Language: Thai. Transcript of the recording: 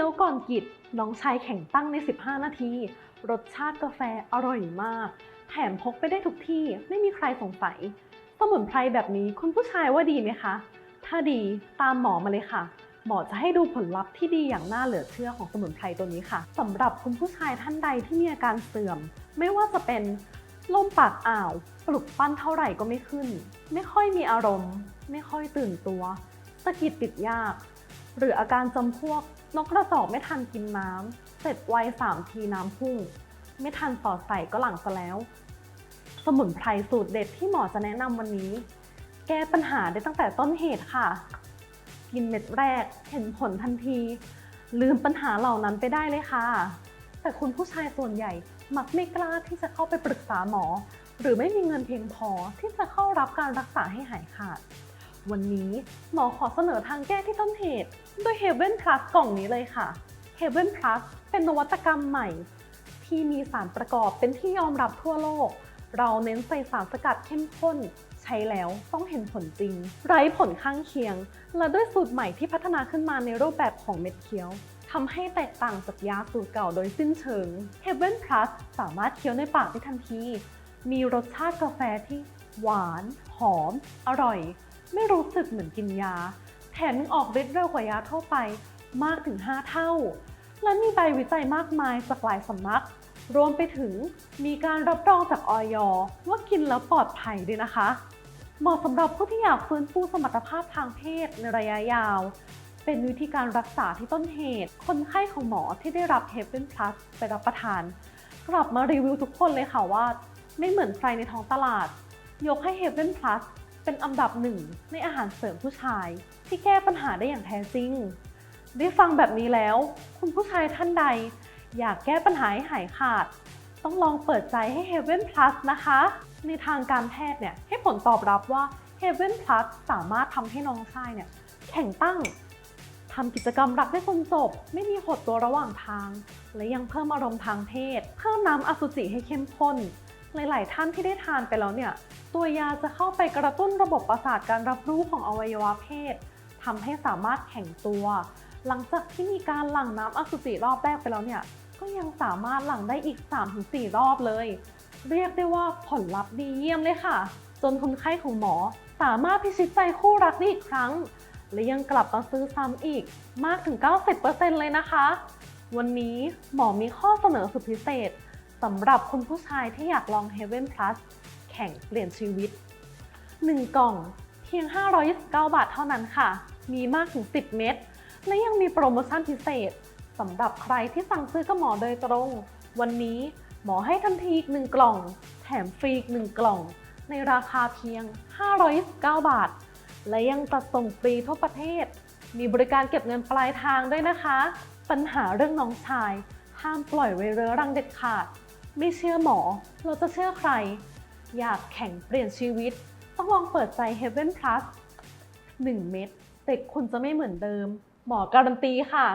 ี้ยวก่อนกิดน้องชายแข่งตั้งใน 15 นาที รสชาติกาแฟอร่อยมาก แถมพกไปได้ทุกที่ไม่มีใครสงสัย สมุนไพรแบบนี้คุณผู้ชายว่าดีไหมคะ ถ้าดีตามหมอมาเลยค่ะ หมอจะให้ดูผลลัพธ์ที่ดีอย่างน่าเหลือเชื่อของสมุนไพรตัวนี้ค่ะสำหรับคุณผู้ชายท่านใดที่มีอาการเสื่อม ไม่ว่าจะเป็นลมปากอ่าว ปลุกปั้นเท่าไหร่ก็ไม่ขึ้น ไม่ค่อยมีอารมณ์ ไม่ค่อยตื่นตัวสะกิดติดยาก หรืออาการจำพวกนกกระจอกไม่ทันกินน้ำ เสร็จไวสามทีน้ำพุ่ง ไม่ทันสอดใส่ก็หลังซะแล้ว สมุนไพรสูตรเด็ดที่หมอจะแนะนำวันนี้ แก้ปัญหาได้ตั้งแต่ต้นเหตุค่ะ กินเม็ดแรกเห็นผลทันที ลืมปัญหาเหล่านั้นไปได้เลยค่ะ แต่คุณผู้ชายส่วนใหญ่มักไม่กล้าที่จะเข้าไปปรึกษาหมอ หรือไม่มีเงินเพียงพอที่จะเข้ารับการรักษาให้หายขาด วันนี้หมอขอเสนอทางแก้ที่ต้นเหตุด้วย Heaven Plus กล่องนี้เลยค่ะ Heaven Plus เป็นนวัตกรรมใหม่ ที่มีสารประกอบเป็นที่ยอมรับทั่วโลก เราเน้นใส่สารสกัดเข้มข้น ใช้แล้วต้องเห็นผลจริง ไร้ผลข้างเคียง และด้วยสูตรใหม่ที่พัฒนาขึ้นมาในรูปแบบของเม็ดเคี้ยวทำให้แตกต่างจากยาสูตรเก่าโดยสิ้นเชิง Heaven Plus สามารถเคี้ยวในปากได้ทันที มีรสชาติกาแฟที่หวาน หอม อร่อย ไม่รู้สึกเหมือนกินยา แถมยังออกฤทธิ์เร็วกว่ายาทั่วไปมากถึง 5 เท่า และมีใบวิจัยมากมายจากหลายสำนัก รวมไปถึงมีการรับรองจากออยว่ากินแล้วปลอดภัยด้วยนะคะเหมาะสำหรับผู้ที่อยากฟื้นฟูสมรรถภาพทางเพศในระยะยาว เป็นวิธีการรักษาที่ต้นเหตุ คนไข้ของหมอที่ได้รับ Heaven Plus ไปรับประทาน กลับมารีวิวทุกคนเลยค่ะว่า ไม่เหมือนใครในท้องตลาด ยกให้ Heaven Plus เป็นอันดับหนึ่งในอาหารเสริมผู้ชายที่แก้ปัญหาได้อย่างแท้จริง ได้ฟังแบบนี้แล้ว คุณผู้ชายท่านใด อยากแก้ปัญหาให้หายขาด ต้องลองเปิดใจให้ Heaven Plus นะคะ ในทางการแพทย์เนี่ยให้ผลตอบรับว่า Heaven Plus สามารถทำให้น้องชายเนี่ยแข็งตั้งทำกิจกรรมรักได้จนจบ ไม่มีหดตัวระหว่างทาง และยังเพิ่มอารมณ์ทางเพศ เพิ่มน้ำอสุจิให้เข้มข้น หลาย ๆ ท่านที่ได้ทานไปแล้วเนี่ย ตัวยาจะเข้าไปกระตุ้นระบบประสาทการรับรู้ของอวัยวะเพศทำให้สามารถแข็งตัว หลังจากที่มีการหลั่งน้ำอสุจิรอบแรกไปแล้วเนี่ย ก็ยังสามารถหลั่งได้อีก 3-4 รอบเลย เรียกได้ว่าผลลัพธ์ดีเยี่ยมเลยค่ะ จนคนไข้ของหมอสามารถพิชิตใจคู่รักได้อีกครั้ง และยังกลับมาซื้อซ้ำอีกมากถึง 90%เลยนะคะ วันนี้หมอมีข้อเสนอสุดพิเศษ สำหรับคุณผู้ชายที่อยากลอง Heaven Plus แข่งเปลี่ยนชีวิต 1 กล่องเพียง 529 บาทเท่านั้นค่ะ มีมากถึง 10 เม็ด และยังมีโปรโมชั่นพิเศษสำหรับใครที่สั่งซื้อกับหมอโดยตรง วันนี้หมอให้ทันทีอีก1กล่อง แถมฟรีอีก1กล่อง ในราคาเพียง 529 บาท และยังจัดส่งฟรีทั่วประเทศ มีบริการเก็บเงินปลายทางด้วยนะคะ ปัญหาเรื่องน้องชาย ห้ามปล่อยไว้เรื้อรังเด็ดขาด ไม่เชื่อหมอ เราจะเชื่อใคร อยากแข่งเปลี่ยนชีวิต ต้องลองเปิดใจ Heaven Plus 1 เม็ดเด็กคุณจะไม่เหมือนเดิม หมอการันตีค่ะ